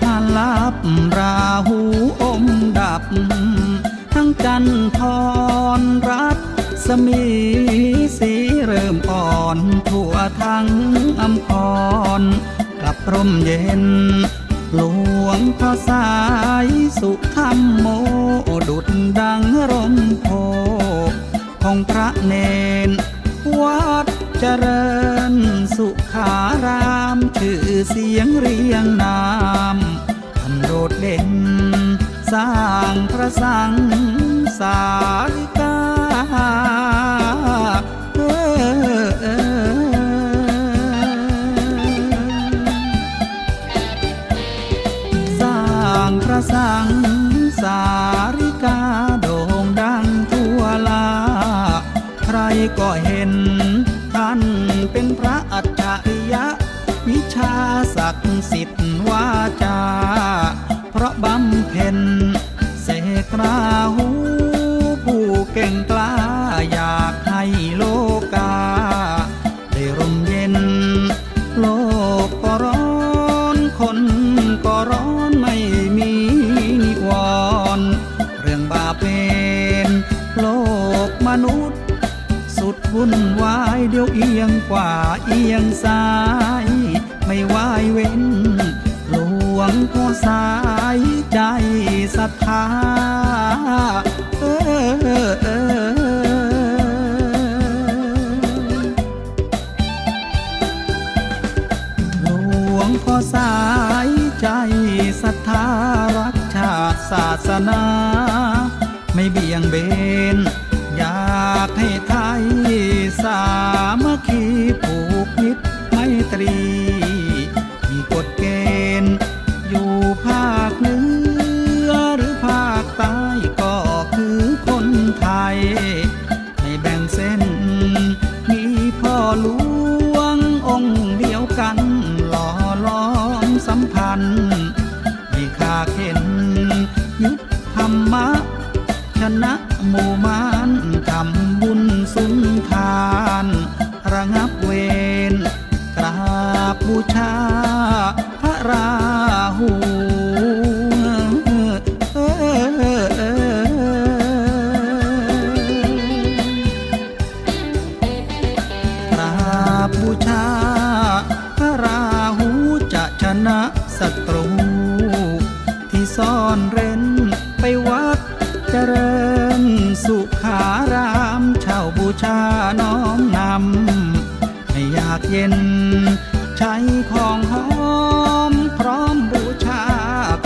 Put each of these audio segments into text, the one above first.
พลันลับราหูอมดับ ทั้งจันทรรัตสมีสีเริ่มอ่อนทั่วทั้งอำพรกลับร่มเย็น หลวงพ่อสายสุธรรมโมดุดดังร่มโพของพระเนน วัดเจริญสุขาราม ชื่อเสียงเรียงนาม สร้างพระสังสาริกาเออเออสร้างพระสังสาริกาโด่งดังทั่วลา ใครก็เห็นท่านเป็นพระอัจฉริยะ วิชาศักดิ์สิทธิ์วาจา เพราะบำเพ็ญ นุษย์ สุดวุ่นวายเดี๋ยวเอียงกว่าเอียงซ้าย ไม่วายเว้น หลวงพ่อสายใจศรัทธาเออเออหลวงพ่อสายใจศรัทธารักชาติศาสนา ไม่เบี่ยงเบน อยากให้ไทยสามัคคีผูกมิตร นะหมู่มานทำบุญสุนทาน ระงับเวรกราบบูชา พระราหูกราบบูชา พระราหูจะชนะศัตรู ที่ซ่อนเร้น สุขารามเช่าบูชาน้อมนำไม่อยากเย็น ใช้ของหอม พร้อมบูชา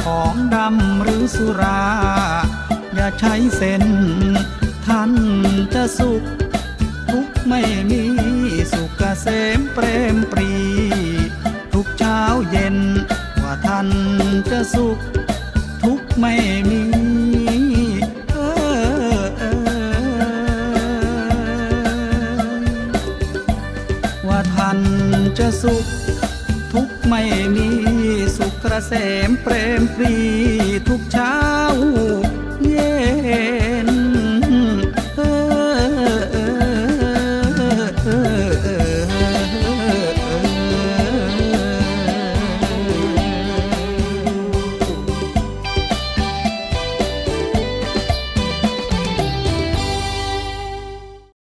ของดำหรือสุรา อย่าใช้เส้น ท่านจะสุข ทุกไม่มีสุขเกษมเปรมปรี ทุกเช้าเย็นว่าท่านจะสุข ทุกไม่มี จะสุข ทุกไม่มีสุขเกษมเปรมปรี